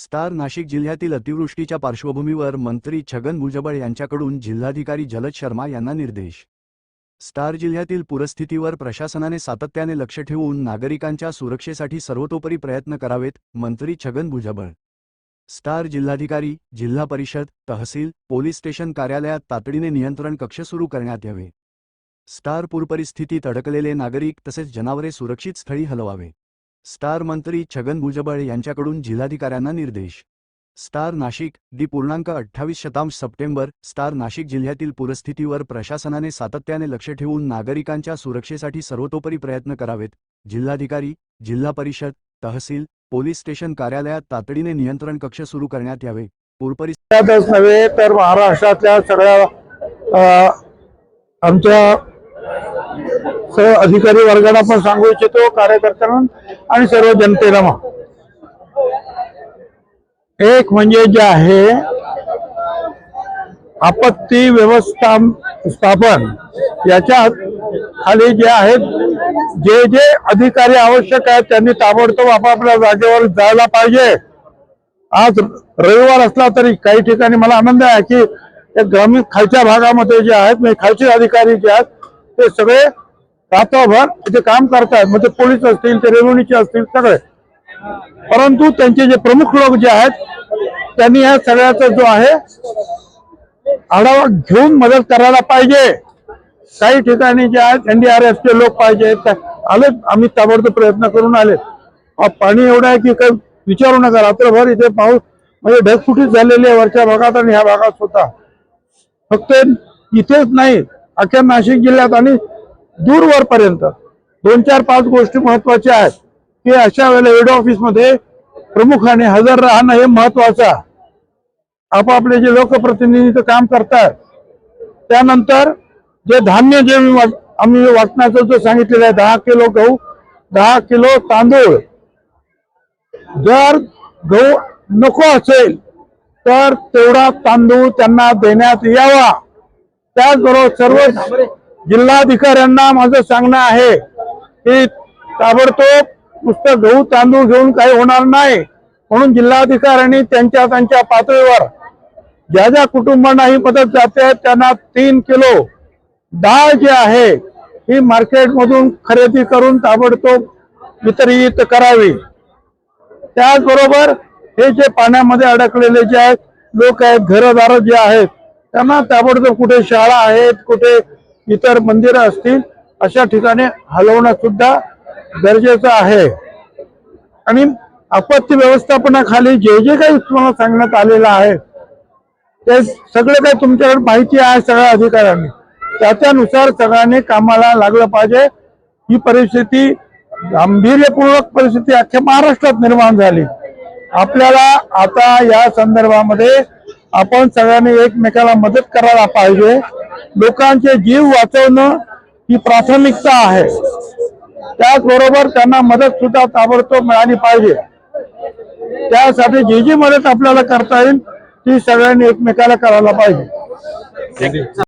Star Nashik जिल्ह्यातील अतिवृष्टीच्या पार्श्वभूमीवर मंत्री छगन भुजबळ यांच्याकडून जिल्हाधिकारी जलद शर्मा यांना निर्देश. स्टार जिल्ह्यातील पूरस्थितीवर प्रशासनाने सातत्याने लक्ष ठेवून नागरिकांच्या सुरक्षेसाठी सर्वतोपरी प्रयत्न करावेत मंत्री छगन भुजबळ. स्टार जिल्हाधिकारी जिल्हा परिषद तहसील पोलीस स्टेशन कार्यालयात तातडीने नियंत्रण कक्ष सुरू करण्यात यावे. स्टार पूरपरिस्थितीत अडकलेले नागरिक तसेच जनावरे सुरक्षित स्थळी हलवावे. स्टार मंत्री छगन भुजबळ यांच्याकडून जिल्हाधिकाऱ्यांना निर्देश. स्टार नाशिक डी पूर्णांक अठ्ठावीस शतांश सप्टेंबर स्टार नाशिक जिल्ह्यातील पूरस्थितीवर प्रशासनाने सातत्याने लक्ष ठेवून नागरिकांच्या सुरक्षेसाठी सर्वतोपरी प्रयत्न करावेत. जिल्हाधिकारी जिल्हा परिषद तहसील पोलीस स्टेशन कार्यालयात तातडीने नियंत्रण कक्ष सुरू करण्यात यावे. पूरपरिस्थितीतच नव्हे तर महाराष्ट्रातल्या सगळ्या आमच्या सर्व अधिकारी वर्गाला पण सांगू इच्छितो कार्यकर्त्यांना आणि सर्व जनतेला मग. एक म्हणजे जे आहे आपत्ती व्यवस्था स्थापन. याच्यात खाली जे आहेत जे जे अधिकारी आवश्यक आहेत त्यांनी ताबडतोब आपापल्या जागेवर जायला पाहिजे. आज रविवार असला तरी काही ठिकाणी मला आनंद आहे की ग्रामीण खालच्या भागामध्ये जे आहेत म्हणजे खालचे अधिकारी जे आहेत ते सगळे रात्रभर जे काम करतायत म्हणजे पोलीस असतील ते रेव्हन्यूचे असतील सगळे. परंतु त्यांचे जे प्रमुख लोक जे आहेत त्यांनी या सगळ्याचा जो आहे आढावा घेऊन मदत करायला पाहिजे. काही ठिकाणी जे आहेत एनडीआरएफचे लोक पाहिजे त्या- आम्ही ताबडतोब प्रयत्न करून आले. पाणी एवढं आहे की काही विचारू नका. रात्रभर इथे पाऊस म्हणजे ढगफुटीच झालेली आहे वरच्या भागात आणि ह्या भागात सुद्धा. फक्त इथेच नाही अख्ख्या नाशिक जिल्ह्यात आणि दूरवर पर्यंत दोन चार पाच गोष्टी महत्त्वाच्या आहेत. की अशा वेळेला हेड ऑफिसमध्ये प्रमुखाने हजर राहणं हे महत्वाचं आहे. आपापले जे लोकप्रतिनिधी काम करतात त्यानंतर जे धान्य जे मी आम्ही वाटण्याचं जो सांगितलेलं आहे दहा किलो गहू दहा किलो तांदूळ. जर गहू नको असेल तर तेवढा तांदूळ त्यांना देण्यात यावा. त्याचबरोबर सर्व जिल्हाधिकाऱ्यांना माझं सांगणं आहे की ताबडतोब नुसतं गहू तांदूळ घेऊन काही होणार नाही. म्हणून जिल्हाधिकाऱ्यांनी त्यांच्या त्यांच्या पातळीवर ज्या ज्या कुटुंबांना ही मदत जाते त्यांना तीन किलो डाळ जी आहे ही मार्केटमधून खरेदी करून ताबडतोब वितरित करावी. त्याचबरोबर हे जे पाण्यामध्ये अडकलेले जे आहेत लोक आहेत घरदार जे आहेत त्यांना ताबडतोब कुठे शाळा आहेत कुठे इतर मंदिरं असतील अशा ठिकाणी हलवणं सुद्धा गरजेचं आहे. आणि आपत्ती व्यवस्थापनाखाली जे जे काही तुम्हाला सांगण्यात आलेलं आहे ते सगळं काही तुमच्याकडे माहिती आहे सगळ्या अधिकाऱ्यांनी. त्याच्यानुसार सगळ्यांनी कामाला लागलं पाहिजे. ही परिस्थिती गांभीर्यपूर्वक परिस्थिती अख्ख्या महाराष्ट्रात निर्माण झाली. आपल्याला आता या संदर्भामध्ये आपण सगळ्यांनी एकमेकाला मदत करायला पाहिजे. लोकांचे जीव वाचवणं ही प्राथमिकता आहे. त्याचबरोबर त्यांना मदत सुद्धा ताबडतोब मिळाली पाहिजे. त्यासाठी जी जी मदत आपल्याला करता येईल ती सगळ्यांनी एकमेकाला करायला पाहिजे.